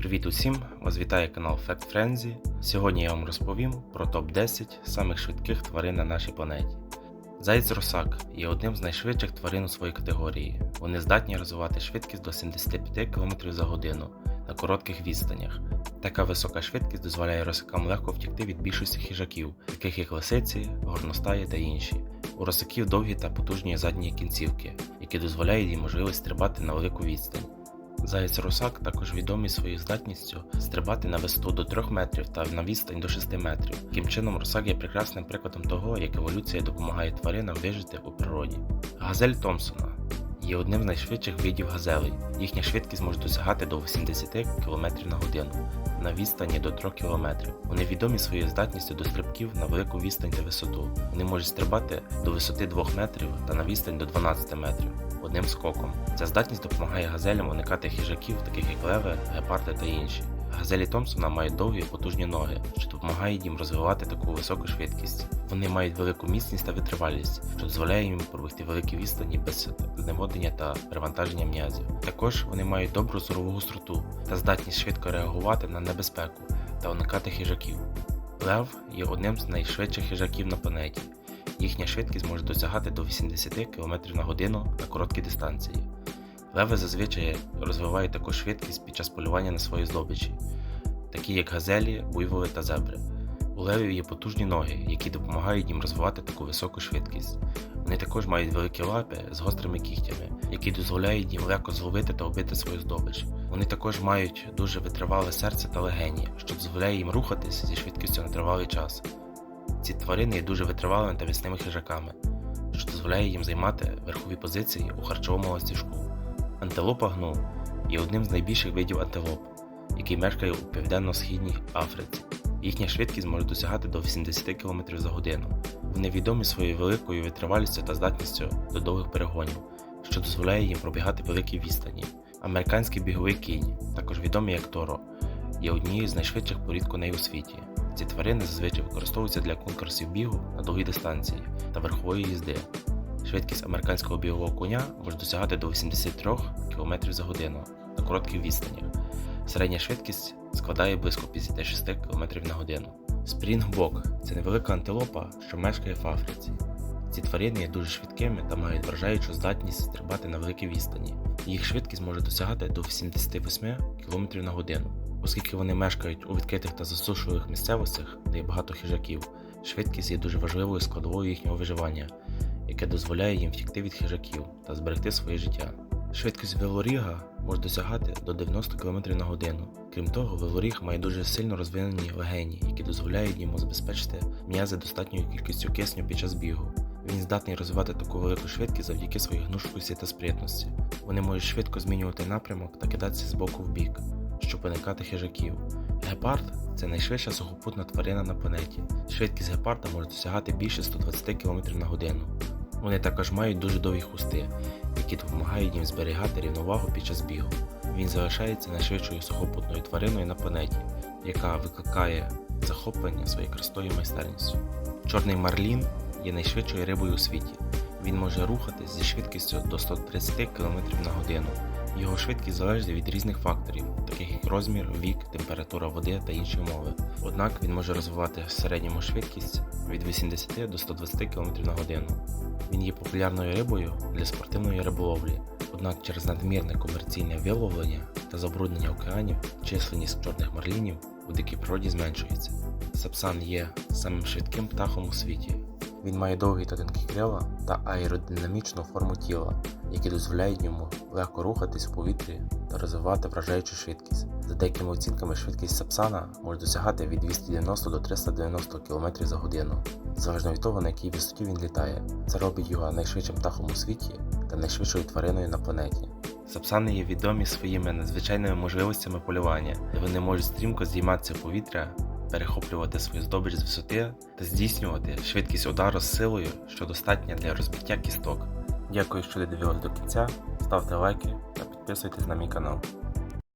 Привіт усім! Вас вітає канал Fact Frenzy. Сьогодні я вам розповім про топ-10 самих швидких тварин на нашій планеті. Заєць Росак є одним з найшвидших тварин у своїй категорії. Вони здатні розвивати швидкість до 75 км за годину на коротких відстанях. Така висока швидкість дозволяє росакам легко втікти від більшості хижаків, таких як лисиці, горностаї та інші. У росаків довгі та потужні задні кінцівки, які дозволяють їм можливість стрибати на велику відстань. Заєць Русак також відомий своєю здатністю стрибати на висоту до 3 метрів та на відстань до 6 метрів. Таким чином, Русак є прекрасним прикладом того, як еволюція допомагає тваринам вижити у природі. Газель Томпсона є одним з найшвидших видів газелей. Їхня швидкість може досягати до 80 км на годину на відстані до 3 км. Вони відомі своєю здатністю до стрибків на велику відстань та висоту. Вони можуть стрибати до висоти 2 метрів та на відстань до 12 метрів одним скоком. Ця здатність допомагає газелям уникати хижаків, таких як леви, гепарди та інші. Газелі Томпсона мають довгі потужні ноги, що допомагають їм розвивати таку високу швидкість. Вони мають велику міцність та витривалість, що дозволяє їм пробігти великі відстані без зневоднення та перевантаження м'язів. Також вони мають добру зорову гостроту та здатність швидко реагувати на небезпеку та уникати хижаків. Лев є одним з найшвидших хижаків на планеті. Їхня швидкість може досягати до 80 км на годину на короткій дистанції. Леви зазвичай розвивають таку швидкість під час полювання на свої здобичі, такі як газелі, буйволи та зебри. У левів є потужні ноги, які допомагають їм розвивати таку високу швидкість. Вони також мають великі лапи з гострими кігтями, які дозволяють їм легко зловити та вбити свою здобич. Вони також мають дуже витривале серце та легені, що дозволяє їм рухатись зі швидкістю на тривалий час. Ці тварини є дуже витривалими та міцними хижаками, що дозволяє їм займати верхові позиції у харчовому ластіжку. Антилопа гну є одним з найбільших видів антилоп, який мешкає у південно-східній Африці. Їхня швидкість може досягати до 80 км за годину. Вони відомі своєю великою витривалістю та здатністю до довгих перегонів, що дозволяє їм пробігати великі відстані. Американський біговий кінь, також відомий як Торо, є однією з найшвидших порід коней у світі. Ці тварини зазвичай використовуються для конкурсів бігу на довгій дистанції та верхової їзди. Швидкість американського бігового коня може досягати до 83 км за годину на коротких відстанях. Середня швидкість складає близько 56 км на годину. Спрінгбок це невелика антилопа, що мешкає в Африці. Ці тварини є дуже швидкими та мають вражаючу здатність стрибати на великій відстані. Їх швидкість може досягати до 88 км на годину. Оскільки вони мешкають у відкритих та засушливих місцевостях, де є багато хижаків, швидкість є дуже важливою складовою їхнього виживання, яке дозволяє їм втікти від хижаків та зберегти своє життя. Швидкість велоріга може досягати до 90 км на годину. Крім того, велоріг має дуже сильно розвинені легені, які дозволяють йому забезпечити м'язи достатньою кількістю кисню під час бігу. Він здатний розвивати таку велику швидкість завдяки своїй гнучкості та спритності. Вони можуть швидко змінювати напрямок та кидатися з боку в бік, щоб уникати хижаків. Гепард це найшвидша сухопутна тварина на планеті. Швидкість гепарда може досягати більше 120 км на годину. Вони також мають дуже довгі хусти, які допомагають їм зберігати рівновагу під час бігу. Він залишається найшвидшою сухопутною твариною на планеті, яка викликає захоплення своєю крастою майстерністю. Чорний марлін є найшвидшою рибою у світі. Він може рухатись зі швидкістю до 130 км на годину. Його швидкість залежить від різних факторів, таких як розмір, вік, температура води та інші умови. Однак він може розвивати в середньому швидкість від 80 до 120 км на годину. Він є популярною рибою для спортивної риболовлі, однак через надмірне комерційне виловлення та забруднення океанів численність чорних марлінів у дикій природі зменшується. Сапсан є самим швидким птахом у світі. Він має довгі та тонкі крила та аеродинамічну форму тіла, які дозволяють йому легко рухатись у повітрі та розвивати вражаючу швидкість. За деякими оцінками, швидкість сапсана може досягати від 290 до 390 км за годину, залежно від того, на якій висоті він літає. Це робить його найшвидшим птахом у світі та найшвидшою твариною на планеті. Сапсани є відомі своїми надзвичайними можливостями полювання, де вони можуть стрімко здійматися в повітря перехоплювати свою здобич з висоти та здійснювати швидкість удару з силою, що достатня для розбиття кісток. Дякую, що додивились до кінця, ставте лайки та підписуйтесь на мій канал.